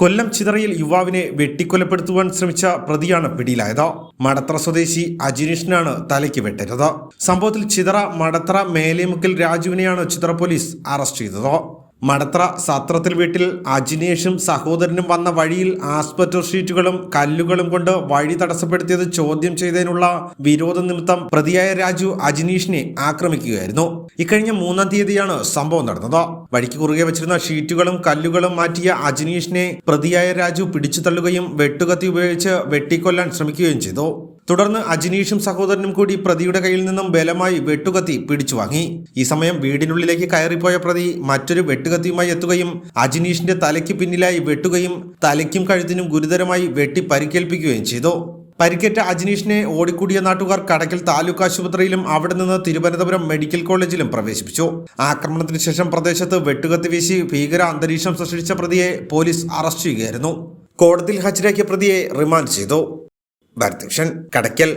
കൊല്ലം ചിതറയിൽ യുവാവിനെ വെട്ടിക്കൊലപ്പെടുത്തുവാൻ ശ്രമിച്ച പ്രതിയാണ് പിടിയിലായത്. മടത്ര സ്വദേശി അജിനീഷിനാണ് തലയ്ക്ക് വെട്ടരുത് സംഭവത്തിൽ ചിതറ മടത്ര മേലേമുക്കൽ രാജുവിനെയാണ് ചിതറ പോലീസ് അറസ്റ്റ് ചെയ്തത്. മടത്ര സത്രത്തിൽ വീട്ടിൽ അജിനേഷും സഹോദരനും വന്ന വഴിയിൽ ആസ്പെറ്റർ ഷീറ്റുകളും കല്ലുകളും കൊണ്ട് വഴി തടസ്സപ്പെടുത്തിയത് ചോദ്യം ചെയ്തതിനുള്ള വിരോധ നിമിത്തം പ്രതിയായ രാജു അജിനീഷിനെ ആക്രമിക്കുകയായിരുന്നു. ഇക്കഴിഞ്ഞ മൂന്നാം തീയതിയാണ് സംഭവം നടന്നത്. വഴിക്ക് കുറുകെ വെച്ചിരുന്ന ഷീറ്റുകളും കല്ലുകളും മാറ്റിയ അജിനീഷിനെ പ്രതിയായ രാജു പിടിച്ചു തള്ളുകയും വെട്ടുകത്തി ഉപയോഗിച്ച് വെട്ടിക്കൊല്ലാൻ ശ്രമിക്കുകയും ചെയ്തു. തുടർന്ന് അജിനീഷും സഹോദരനും കൂടി പ്രതിയുടെ കയ്യിൽ നിന്നും ബലമായി വെട്ടുകത്തി പിടിച്ചു വാങ്ങി. ഈ സമയം വീടിനുള്ളിലേക്ക് കയറിപ്പോയ പ്രതി മറ്റൊരു വെട്ടുകത്തിയുമായി എത്തുകയും അജിനീഷിന്റെ തലയ്ക്ക് പിന്നിലായി വെട്ടുകയും തലയ്ക്കും കഴുത്തിനും ഗുരുതരമായി വെട്ടി പരിക്കേൽപ്പിക്കുകയും ചെയ്തു. പരിക്കേറ്റ അജിനീഷിനെ ഓടിക്കൂടിയ നാട്ടുകാർ കടക്കൽ താലൂക്ക് ആശുപത്രിയിലും അവിടെ നിന്ന് തിരുവനന്തപുരം മെഡിക്കൽ കോളേജിലും പ്രവേശിപ്പിച്ചു. ആക്രമണത്തിന് ശേഷം പ്രദേശത്ത് വെട്ടുകത്തി വീശി ഭീകര അന്തരീക്ഷം സൃഷ്ടിച്ച പ്രതിയെ പോലീസ് അറസ്റ്റ് ചെയ്യുകയായിരുന്നു. കോടതിയിൽ ഹാജരാക്കിയ പ്രതിയെ റിമാൻഡ് ചെയ്തു. ഭാരതീഷൻ കടയ്ക്കൽ